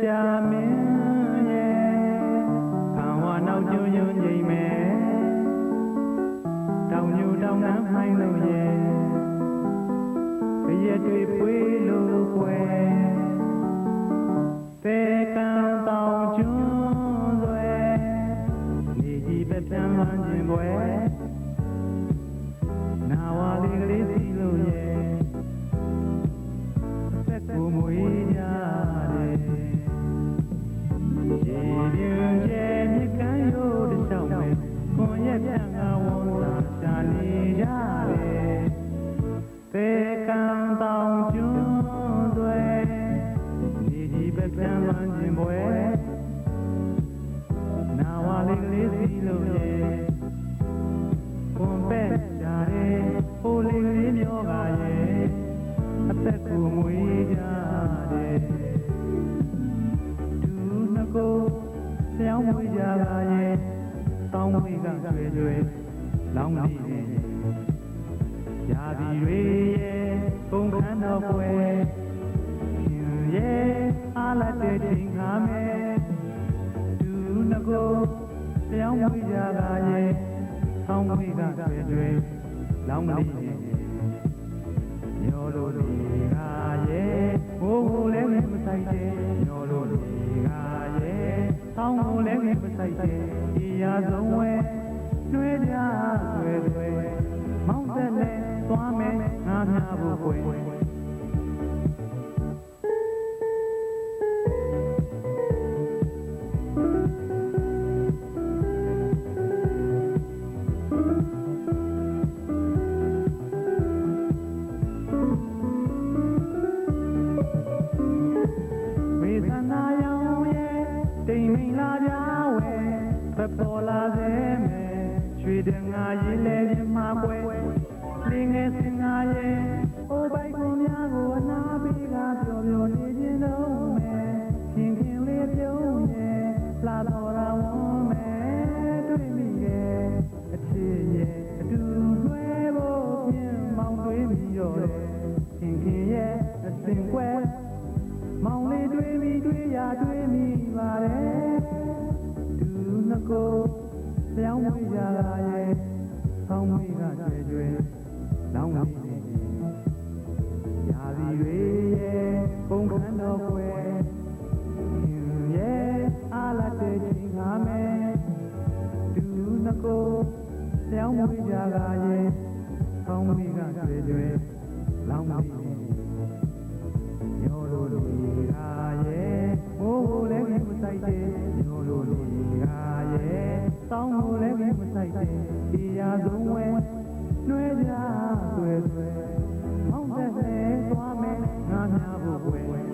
ဆရာမင်းရဲ့ဘာဝနောက်ကျုံယုံငိမ့်မယ်တောင်ညူတောင်နှမ်းဖိုင်းလို့ရဲ့ခရက်တွေပွေးလို့ကွယ်ပေကံတောင်ကျွန်းဆွဲနေကြီးပဲပြန်လာခြင်းပွဲ င်းမွေးကြပါရဲ့တောင်းမွေးကဆွေဆွေလောင်းနေတယ်ရာသီတွေရဲ့ဘုံခန်းတော်ပွဲရှင်ရဲ့အားလက်တဲ့ချိန်ခါမယ်သူနှကိုဆျောင်းမွေးကြပါရဲ့တောင်းမွေးကဆွေဆွေလောင်းနေတယ်ညောလို့ဒီ တောင်းကိုလည်းမဆိုင်တဲ့ဒီရာဆုံးဝဲနှွေးကြဆွဲဆွဲမောင်းသက်နဲ့သွားမယ်ငါများဖို့ကွယ် ဖပေါ်လာစေမယ်ရွှေတငါရေးလဲခြင်းမှာကွယ်လင်းငယ်စင်ငါရဲ့အိုပိုက်ကုန်များကိုအနာပေးကပျော်ပျော်နေခြင်းလုံးမယ်ခင်ခင်လေးပြုံးရဲ့လာတော်ရာဝန်းမယ်တွေ့မိရဲ့အချစ်ရဲ့အတူတွဲဖို့ပြင်မောင်တွေးပြီးတော့တယ်ခင်ခင်ရဲ့အစင်ကွယ်မောင်လေးတွေးပြီးတွေးရတွေးမိပါတယ်သူနှစ် ကိုလျောင်းမွေးကြလာရဲ့ဆောင်းမွေးကကျွဲကျွဲလောင်းနေနေရာသီတွေရဲ့ပုံခန်းတော်ကွယ်ရှင်ရဲ့အားလာတဲ့ချိန်ခါမယ်သူနှစ်ကိုလျောင်းမွေးကြလာရဲ့ဆောင်းမွေးကကျွဲကျွဲ တရားဆုံးဝဲနှွဲကြွယ်ဆွဲဟောင်းသက်သက်သွားမယ်ငါများဖို့ွယ်